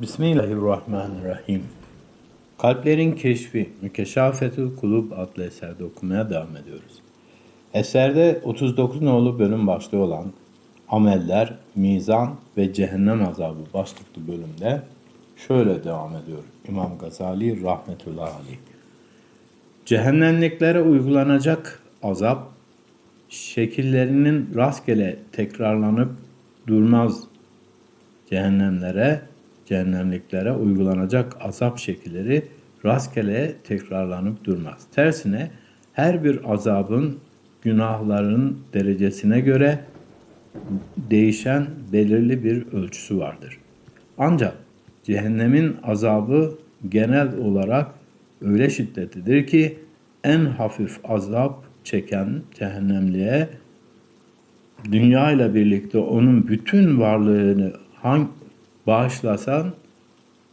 Bismillahirrahmanirrahim. Kalplerin Keşfi, Mükeşafetül Kulub adlı eserde okumaya devam ediyoruz. Eserde 39 nolu bölüm başlığı olan Ameller, Mizan ve Cehennem Azabı başlıklı bölümde şöyle devam ediyor İmam Gazali rahmetullahi aleyh. Cehennemliklere uygulanacak azap, şekillerinin rastgele tekrarlanıp durmaz cehennemlere, cehennemliklere uygulanacak azap şekilleri rastgele tekrarlanıp durmaz. Tersine her bir azabın günahların derecesine göre değişen belirli bir ölçüsü vardır. Ancak cehennemin azabı genel olarak öyle şiddetlidir ki en hafif azap çeken cehennemliğe dünya ile birlikte onun bütün varlığını hangi bağışlasan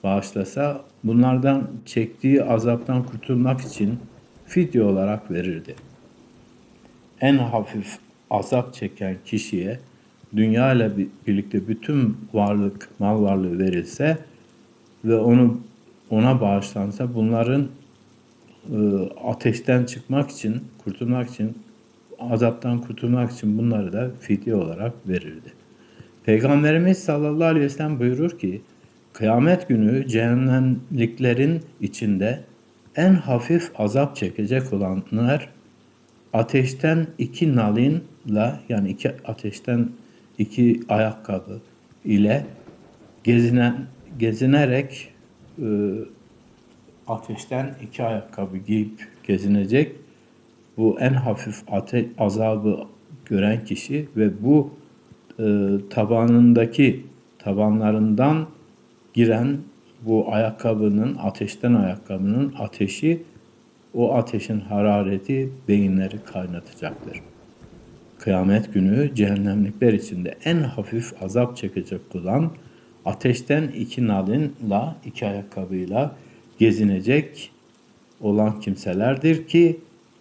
bağışlasa bunlardan çektiği azaptan kurtulmak için fidye olarak verirdi. En hafif azap çeken kişiye dünya ile birlikte bütün varlık, mal varlığı verilse ve onu ona bağışlansa bunların e, ateşten çıkmak için, kurtulmak için, azaptan kurtulmak için bunları da fidye olarak verirdi. Peygamberimiz sallallahu aleyhi ve sellem buyurur ki, kıyamet günü cehennemliklerin içinde en hafif azap çekecek olanlar ateşten iki nalinla yani iki ateşten iki ayakkabı ile gezinen gezinerek e, ateşten iki ayakkabı giyip gezinecek. Bu en hafif ate azabı gören kişi ve bu e, tabanındaki tabanlarından giren bu ayakkabının ateşten ayakkabının ateşi o ateşin harareti beyinleri kaynatacaktır. Kıyamet günü cehennemlikler içinde en hafif azap çekecek olan ateşten iki nalinla iki ayakkabıyla gezinecek olan kimselerdir ki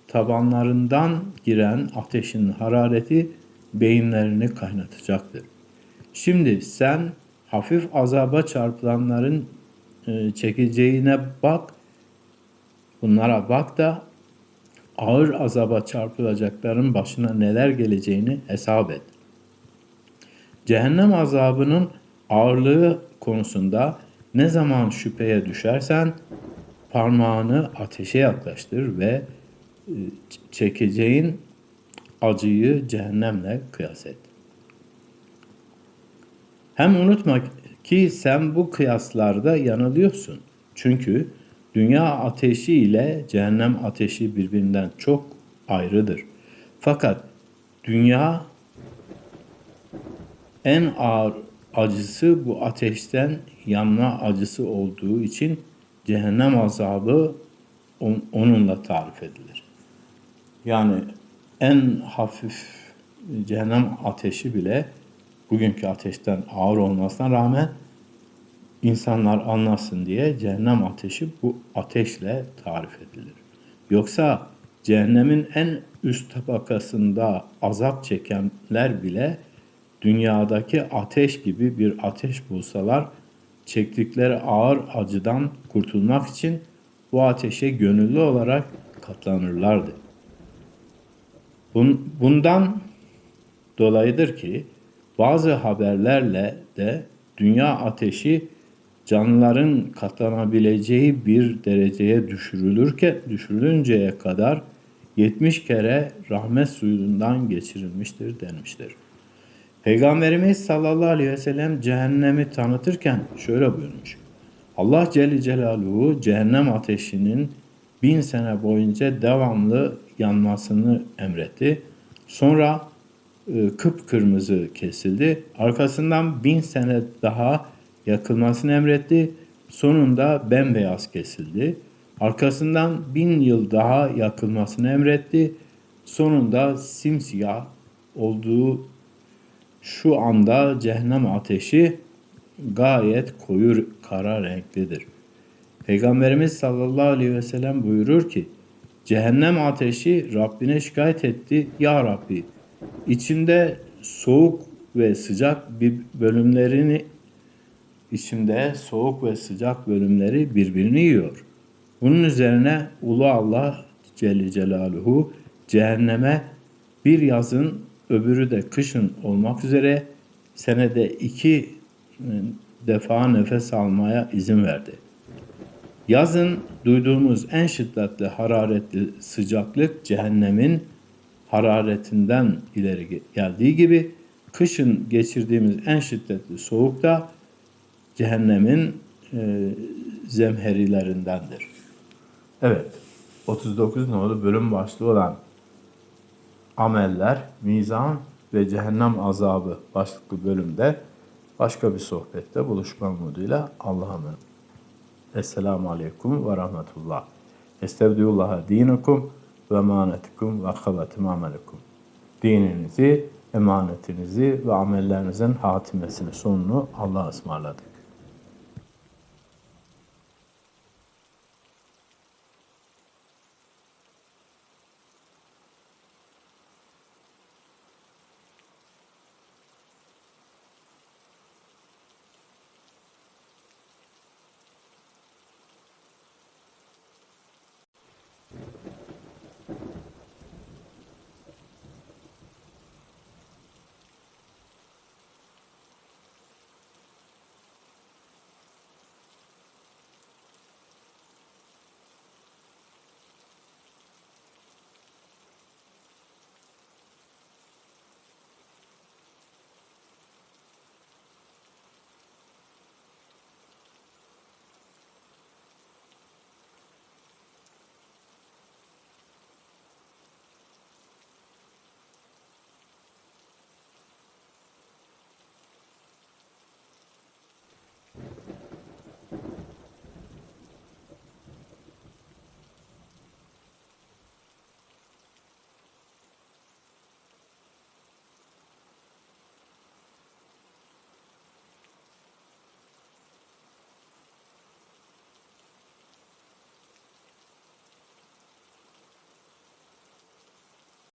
tabanlarından giren ateşin harareti beyinlerini kaynatacaktır. Şimdi sen hafif azaba çarpılanların e, çekeceğine bak, bunlara bak da ağır azaba çarpılacakların başına neler geleceğini hesap et. Cehennem azabının ağırlığı konusunda ne zaman şüpheye düşersen parmağını ateşe yaklaştır ve e, çekeceğin acıyı cehennemle kıyas et. Hem unutma ki sen bu kıyaslarda yanılıyorsun. Çünkü dünya ateşi ile cehennem ateşi birbirinden çok ayrıdır. Fakat dünya en ağır acısı bu ateşten yanma acısı olduğu için cehennem azabı on, onunla tarif edilir. Yani en hafif cehennem ateşi bile bugünkü ateşten ağır olmasına rağmen insanlar anlasın diye cehennem ateşi bu ateşle tarif edilir. Yoksa cehennemin en üst tabakasında azap çekenler bile dünyadaki ateş gibi bir ateş bulsalar çektikleri ağır acıdan kurtulmak için bu ateşe gönüllü olarak katlanırlardı. Bundan dolayıdır ki bazı haberlerle de dünya ateşi canlıların katlanabileceği bir dereceye düşürülürken düşürülünceye kadar 70 kere rahmet suyundan geçirilmiştir denmiştir. Peygamberimiz sallallahu aleyhi ve sellem cehennemi tanıtırken şöyle buyurmuş. Allah Celle Celaluhu cehennem ateşinin bin sene boyunca devamlı yanmasını emretti. Sonra e, kıpkırmızı kesildi. Arkasından bin sene daha yakılmasını emretti. Sonunda bembeyaz kesildi. Arkasından bin yıl daha yakılmasını emretti. Sonunda simsiyah olduğu şu anda cehennem ateşi gayet koyu kara renklidir. Peygamberimiz sallallahu aleyhi ve sellem buyurur ki cehennem ateşi Rabbine şikayet etti. Ya Rabbi içinde soğuk ve sıcak bir bölümlerini içimde soğuk ve sıcak bölümleri birbirini yiyor. Bunun üzerine Ulu Allah Celle Celaluhu cehenneme bir yazın öbürü de kışın olmak üzere senede iki defa nefes almaya izin verdi. Yazın duyduğumuz en şiddetli hararetli sıcaklık cehennemin hararetinden ileri ge- geldiği gibi kışın geçirdiğimiz en şiddetli soğuk da cehennemin e, zemherilerindendir. Evet, 39 nolu bölüm başlığı olan ameller, mizan ve cehennem azabı başlıklı bölümde başka bir sohbette buluşma umuduyla Allah'a emanet. Esselamu Aleyküm ve Rahmetullah. Estevdiullaha dinukum ve emanetikum ve havetim amelikum. Dininizi, emanetinizi ve amellerinizin hatimesini sonunu Allah'a ısmarladık.